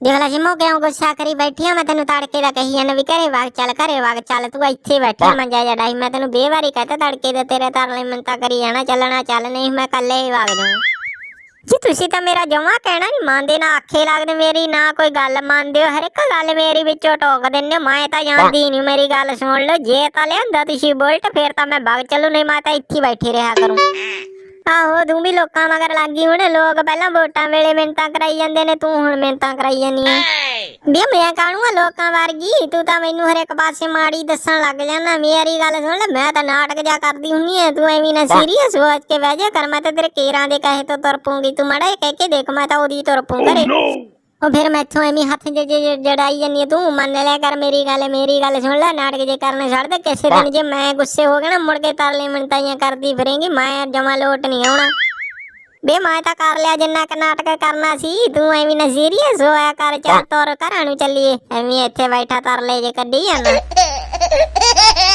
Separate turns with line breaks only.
ਦੇਖ ਲੈ ਜਿਮੋ ਕਿਉਂ ਗੁੱਸਾ ਕਰੀ ਬੈਠੀ ਆ ਮੈਂ ਤੈਨੂੰ ਤੜਕੇ ਦਾ ਕਹੀ ਜਾਂਦਾ ਵੀ ਘਰੇ ਵਗ ਚੱਲ ਘਰੇ ਵਗ ਚੱਲ ਤੂੰ ਇੱਥੇ ਬੈਠਾ ਮੰਜਾ ਜੜਾਈ ਮੈਂ ਤੈਨੂੰ ਬੇਵਾਰੀ ਕਹਤਾ ਤੜਕੇ ਦੇ ਤੇਰੇ ਤਰਲੇ ਮਿੰਤਾ ਕਰੀ ਜਾਣਾ ਚੱਲਣਾ ਚੱਲ ਨਹੀਂ ਮੈਂ ਕੱਲੇ ਹੀ ਵਗ ਜਾਵਾਂ ਜੀ ਤੁਸੀਂ ਤਾਂ ਮੇਰਾ ਜਮਾ ਕਹਿਣਾ ਨਹੀਂ ਮੰਨਦੇ ਨਾ ਆਖੇ ਲੱਗਦੇ ਮੇਰੀ ਨਾ ਕੋਈ ਗੱਲ ਮੰਨਦੇ ਹੋ ਹਰ ਇੱਕ ਗੱਲ ਮੇਰੀ ਵਿੱਚੋਂ ਟੋਕ ਦਿੰਦੇ। ਮੈਂ ਤਾਂ ਜਾਣਦੀ ਨਹੀਂ ਮੇਰੀ ਗੱਲ ਸੁਣ ਲਓ ਜੇ ਤਾਂ ਲਿਆਂਦਾ ਤੁਸੀਂ ਬੁਲਟ ਫੇਰ ਤਾਂ ਮੈਂ ਵਗ ਚੱਲੂ ਨਹੀਂ ਮੈਂ ਤਾਂ ਇੱਥੇ ਬੈਠੀ ਰਿਹਾ ਕਰੂੰ। ਆਹੋ ਤੂੰ ਵੀ ਲੋਕਾਂ ਮਗਰ ਲੱਗੀ ਹੁਣ। ਲੋਕ ਪਹਿਲਾਂ ਵੋਟਾਂ ਵੇਲੇ ਮਿੰਤਾਂ ਕਰਾਈ ਜਾਂਦੇ ਨੇ ਤੂੰ ਹੁਣ ਮਿੰਤਾਂ ਕਰਾਈ ਜਾਂਦੀ ਆ। ਵੀ ਮੈਂ ਕਾਹਨੂੰ ਆ ਲੋਕਾਂ ਵਰਗੀ? ਤੂੰ ਤਾਂ ਮੈਨੂੰ ਹਰ ਇੱਕ ਪਾਸੇ ਮਾੜੀ ਦੱਸਣ ਲੱਗ ਜਾਂਦਾ। ਮੇਰੀ ਗੱਲ ਸੁਣ ਲੈ ਮੈਂ ਤਾਂ ਨਾਟਕ ਜਾ ਕਰਦੀ ਹੁੰਨੀ ਐ ਤੂੰ ਐਵੇਂ ਨਾ ਸੀਰੀਅਸ ਹੋ ਕੇ ਬਹਿ ਜਾ ਕਰ। ਮੈਂ ਤਾਂ ਤੇਰੇ ਕੇਰਾਂ ਦੇ ਕਹੇ ਤੋਂ ਤੁਰ ਪੂੰਗੀ ਤੂੰ ਮੜਾ ਕਹਿ ਕੇ ਦੇਖ ਮੈਂ ਤਾਂ ਉਹਦੀ ਤੁਰ ਪੂੰ ਘਰੇ। ਉਹ ਫਿਰ ਮੈਥੋਂ ਐਵੇਂ ਹੱਥ ਜ- ਜੜਾਈ ਆ, ਤੂੰ ਮੰਨ ਲਿਆ ਕਰ ਮੇਰੀ ਗੱਲ ਮੇਰੀ ਗੱਲ ਸੁਣ ਲੈ ਨਾਟਕ ਜੇ ਕਰਨੇ ਛੱਡ ਦੇ ਕਿਸੇ ਦਿਨ ਜੇ ਮੈਂ ਗੁੱਸੇ ਹੋ ਗਿਆ ਨਾ ਮੁੜ ਕੇ ਤਰਲੇ ਮਿੰਤਾਈਆਂ ਕਰਦੀ ਫਿਰੇਂਗੀ ਮੈਂ ਜਮਾ ਲੋਟ ਨਹੀਂ ਆਉਣਾ। ਬੇ ਮੈਂ ਤਾਂ ਕਰ ਲਿਆ ਜਿੰਨਾ ਕ ਨਾਟਕ ਕਰਨਾ ਸੀ ਤੂੰ ਐਵੇਂ ਨਾ ਸੀਰੀਅਸ ਹੋਇਆ ਕਰ ਚੱਲ ਤੁਰ ਘਰਾਂ ਨੂੰ ਚੱਲੀਏ ਐਵੇਂ ਇੱਥੇ ਬੈਠਾ ਤਰਲੇ ਜੇ ਕੱਢੀ ਜਾਂਦਾ।